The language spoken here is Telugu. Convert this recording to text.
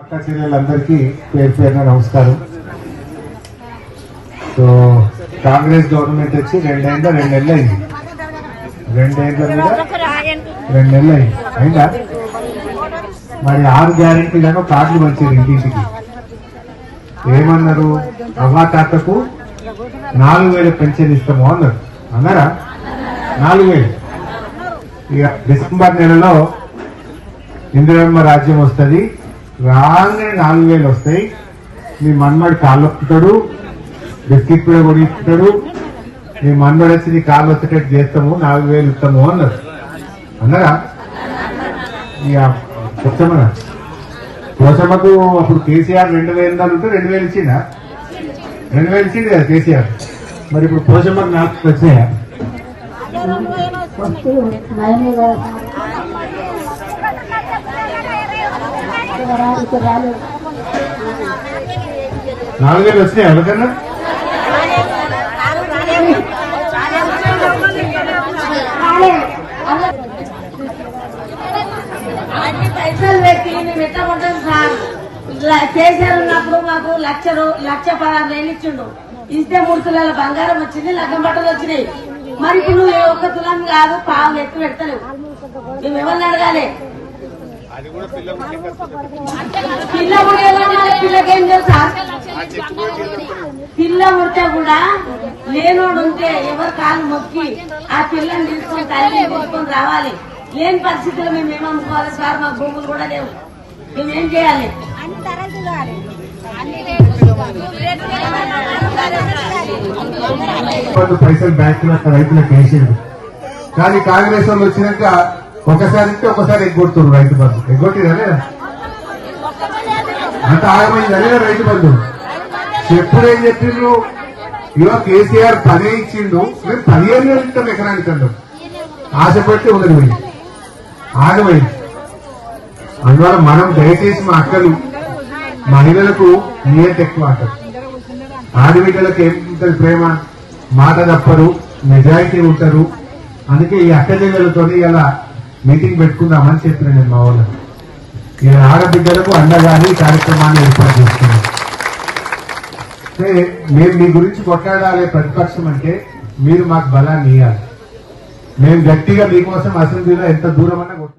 అక్క చెల్లెలందరికీ పేరు పేరున నమస్కారం. సో కాంగ్రెస్ గవర్నమెంట్ వచ్చి రెండేళ్ళ రెండు నెలలు అయింది రెండేళ్ళ మీద రెండు నెలలు అయింది? అయిందా మరి ఆరు గ్యారెంటీలను కార్డులు వచ్చారు ఇంటింటికి. ఏమన్నారు? అవ్వా తాతకు నాలుగు వేల పెన్షన్ ఇస్తాము అన్నారు. అన్నారా? నాలుగు వేలు. ఇక డిసెంబర్ నెలలో ఇందిరమ్మ రాజ్యం వస్తుంది. రాగానే నాలుగు వేలు వస్తాయి. మీ మన్మడు కాళ్ళు వస్తాడు బిస్కెట్ కూడా కొనిస్తుంటాడు మీ మన్మడు వచ్చి నీ కాళ్ళు వచ్చేటట్టు చేస్తాము నాలుగు వేలు ఇస్తాము అన్నారు. అన్నారా? ఇక వచ్చమన్నా కోసమ్మకు అప్పుడు కేసీఆర్ రెండు వేలు ఉంటే రెండు వేలు ఇచ్చిందా రెండు వేలు ఇచ్చింది కదా కేసీఆర్. మరి ఇప్పుడు పోషమ్మకు నాలుగు వచ్చాయా నాలుగైదు వచ్చినాయి? ఎవరికన్నా? పైసలు పెట్టి మేము ఎట్లా కొంటాం సార్? ఇలా కేసీఆర్ ఉన్నప్పుడు మాకు లక్ష లక్ష పదహారు వేలు ఇచ్చిండు. ఇస్తే మూడు తులాల బంగారం వచ్చింది లగ్గం బట్టలు వచ్చినాయి. మరి ఇప్పుడు నువ్వు ఒక్క తులం కాదు పావు ఎత్తు పెడతలేవు. మేము ఎవరిని అడగాలి? పిల్లకేం తెలుసా? పిల్ల పుడితే కూడా లేనోడు ఉంటే ఎవరు కాలు మొక్కి ఆ పిల్లని తీసుకొని తల్లిని తీసుకొని రావాలి. లేని పరిస్థితుల్లో మేము ఏం అమ్ముకోవాలి సార్? మా భూములు కూడా లేవు. మేమేం చేయాలి? పైసలు బ్యాంక్లో రైతులకు వేసిండు కానీ కాంగ్రెస్ వాళ్ళు వచ్చినాక ఒకసారి ఇస్తే ఒకసారి ఎగ్గొడుతున్నారు రైతు బంధు. ఎగ్గొట్టిరా లేదా? అంత ఆగమైంది అదే రైతు బంధు? ఎప్పుడేం చెప్పిండ్రు? ఇలా కేసీఆర్ పని ఇచ్చిండు. మేము పదిహేను వేలు ఇస్తాం ఎకరానికి అందరం ఆశపట్టి ఉండదు పోయింది ఆగమైంది. అందువల్ల మనం దయచేసి మా అక్కలు మహిళలకు నియత ఎక్కువ అంటారు ఆడబిడ్డలకు ఏం ప్రేమ? మాట తప్పరు నిజాయితీ ఉంటారు. అందుకే ఈ అక్క చెల్లెలతో ఇలా మీటింగ్ పెట్టుకుందామని చెప్పిన నేను మా వాళ్ళకి నేను ఆడబిడ్డలకు అండగాని కార్యక్రమాన్ని ఏర్పాటు చేస్తున్నాను. అంటే మేము మీ గురించి కొట్లాడాలి ప్రతిపక్షం అంటే మీరు మాకు బలాన్ని ఇవ్వాలి మేము గట్టిగా మీకోసం అసెంబ్లీలో ఎంత దూరం అన్నా